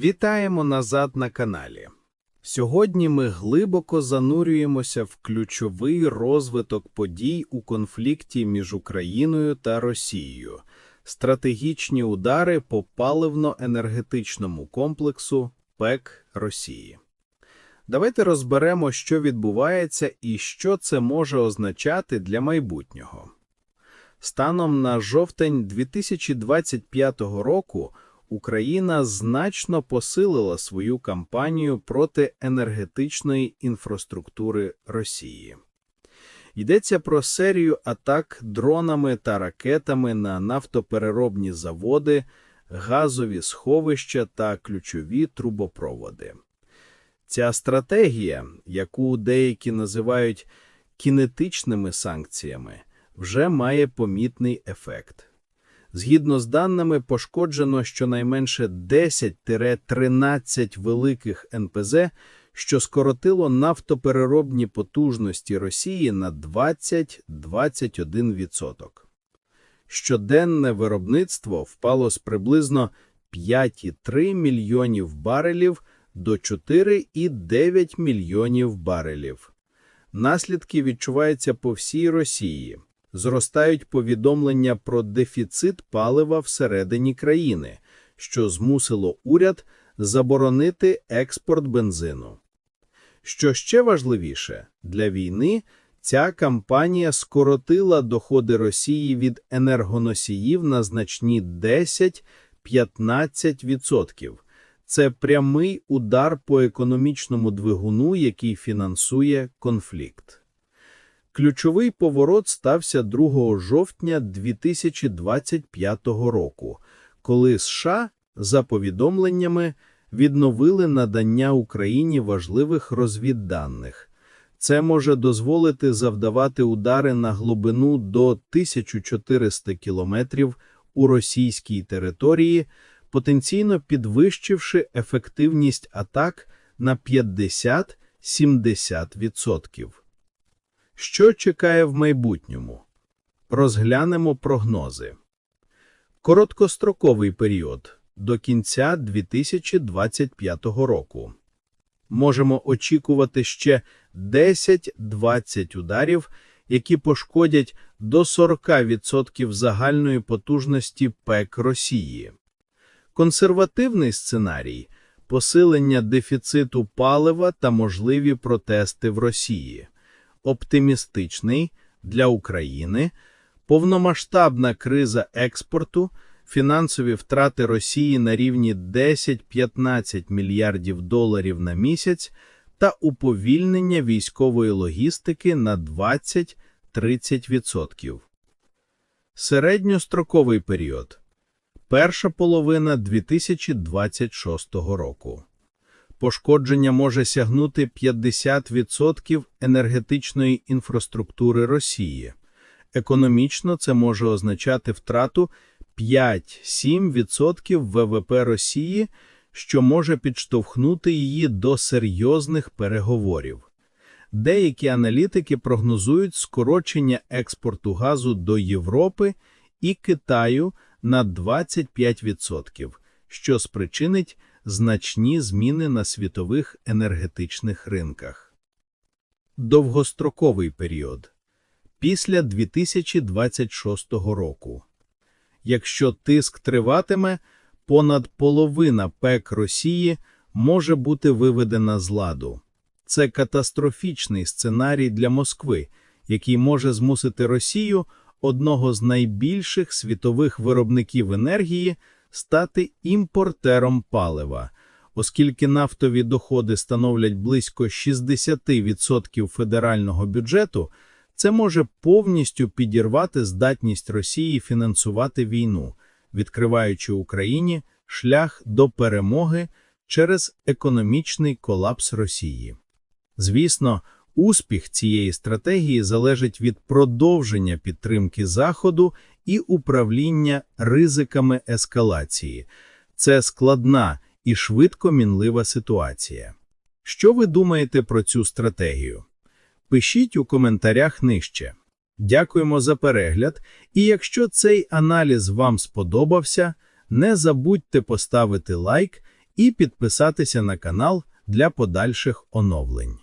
Вітаємо назад на каналі. Сьогодні ми глибоко занурюємося в ключовий розвиток подій у конфлікті між Україною та Росією, стратегічні удари по паливно-енергетичному комплексу ПЕК Росії. Давайте розберемо, що відбувається і що це може означати для майбутнього. Станом на жовтень 2025 року Україна значно посилила свою кампанію проти енергетичної інфраструктури Росії. Йдеться про серію атак дронами та ракетами на нафтопереробні заводи, газові сховища та ключові трубопроводи. Ця стратегія, яку деякі називають кінетичними санкціями, вже має помітний ефект. Згідно з даними, пошкоджено щонайменше 10-13 великих НПЗ, що скоротило нафтопереробні потужності Росії на 20-21%. Щоденне виробництво впало з приблизно 5,3 мільйонів барелів до 4,9 мільйонів барелів. Наслідки відчуваються по всій Росії. Зростають повідомлення про дефіцит палива всередині країни, що змусило уряд заборонити експорт бензину. Що ще важливіше, для війни ця кампанія скоротила доходи Росії від енергоносіїв на значні 10-15%. Це прямий удар по економічному двигуну, який фінансує конфлікт. Ключовий поворот стався 2 жовтня 2025 року, коли США, за повідомленнями, відновили надання Україні важливих розвідданих. Це може дозволити завдавати удари на глибину до 1400 кілометрів у російській території, потенційно підвищивши ефективність атак на 50-70%. Що чекає в майбутньому? Розглянемо прогнози. Короткостроковий період до кінця 2025 року. Можемо очікувати ще 10-20 ударів, які пошкодять до 40% загальної потужності ПЕК Росії. Консервативний сценарій – посилення дефіциту палива та можливі протести в Росії. Оптимістичний для України, повномасштабна криза експорту, фінансові втрати Росії на рівні 10-15 мільярдів доларів на місяць та уповільнення військової логістики на 20-30%. Середньостроковий період. Перша половина 2026 року. Пошкодження може сягнути 50% енергетичної інфраструктури Росії. Економічно це може означати втрату 5-7% ВВП Росії, що може підштовхнути її до серйозних переговорів. Деякі аналітики прогнозують скорочення експорту газу до Європи і Китаю на 25%, що спричинить значні зміни на світових енергетичних ринках. Довгостроковий період після 2026 року. Якщо тиск триватиме, понад половина ПЕК Росії може бути виведена з ладу. Це катастрофічний сценарій для Москви, який може змусити Росію, одного з найбільших світових виробників енергії, стати імпортером палива, оскільки нафтові доходи становлять близько 60% федерального бюджету, це може повністю підірвати здатність Росії фінансувати війну, відкриваючи Україні шлях до перемоги через економічний колапс Росії. Звісно, успіх цієї стратегії залежить від продовження підтримки Заходу і управління ризиками ескалації. Це складна і швидко мінлива ситуація. Що ви думаєте про цю стратегію? Пишіть у коментарях нижче. Дякуємо за перегляд, і якщо цей аналіз вам сподобався, не забудьте поставити лайк і підписатися на канал для подальших оновлень.